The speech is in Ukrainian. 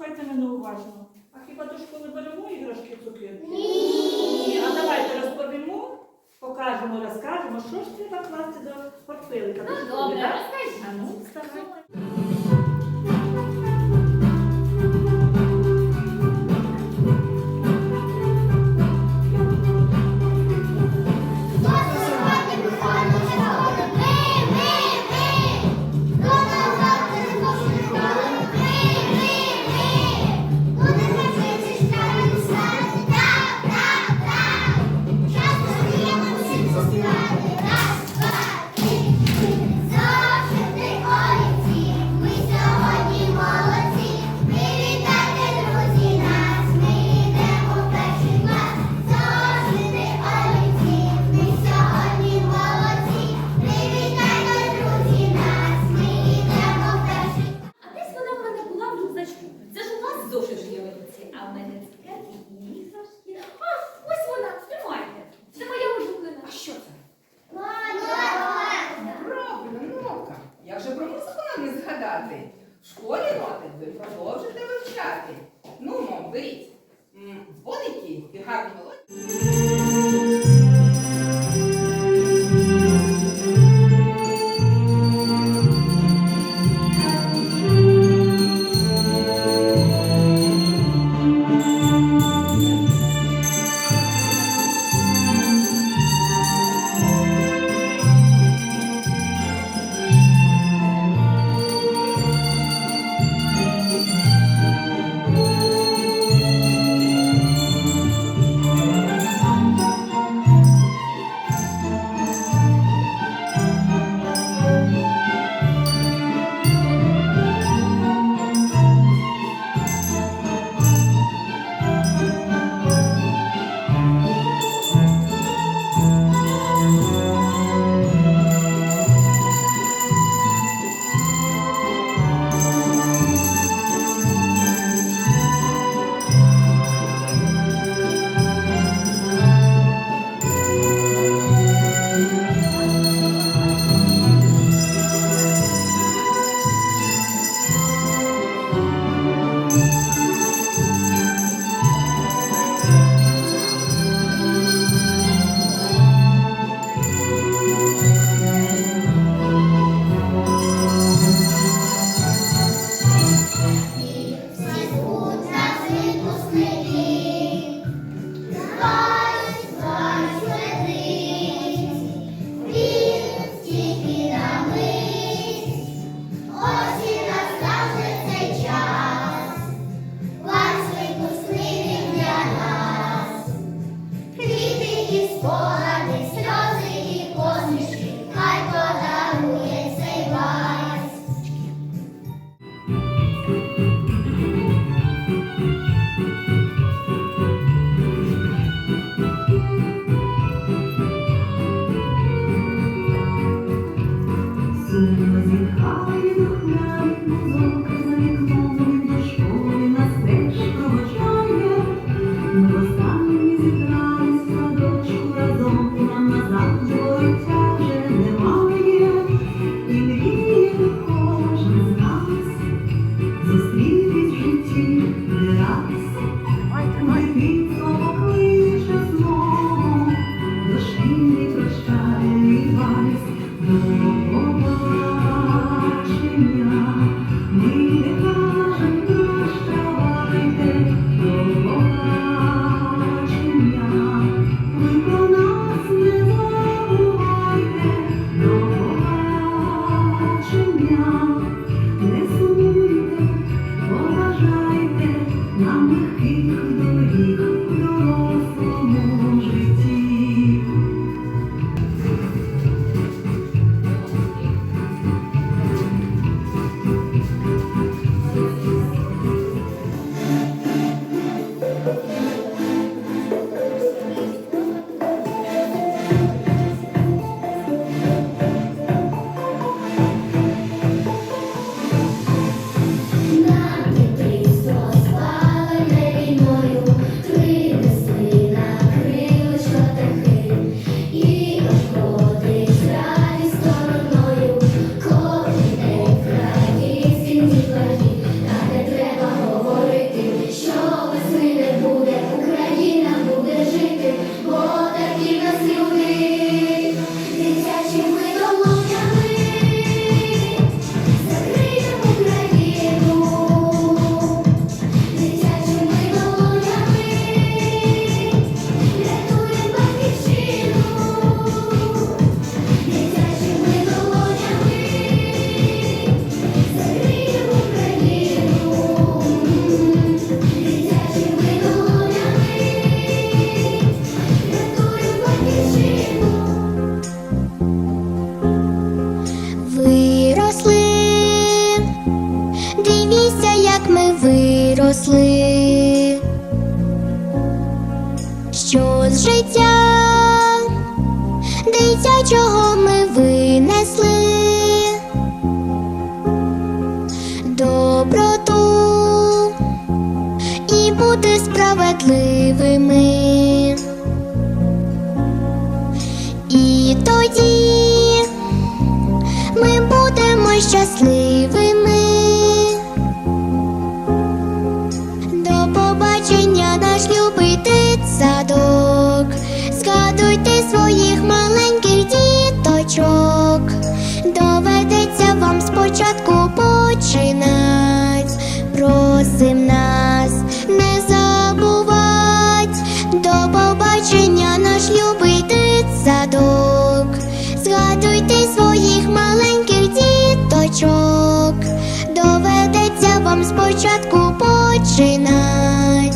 Слухайте мене уважно. А хіба до школи беремо іграшки цукерки? Ні. А давайте розповімо, покажемо, розкажемо, що ж треба класти до портфелика. Ну, добре, розкажіть. А ну, вставай. життя, чого ми винесли, доброту і бути справедливими. І тоді. спочатку починать, просим нас не забувать, до побачення наш любитель садок, згадуйте своїх маленьких діточок, доведеться вам спочатку починать.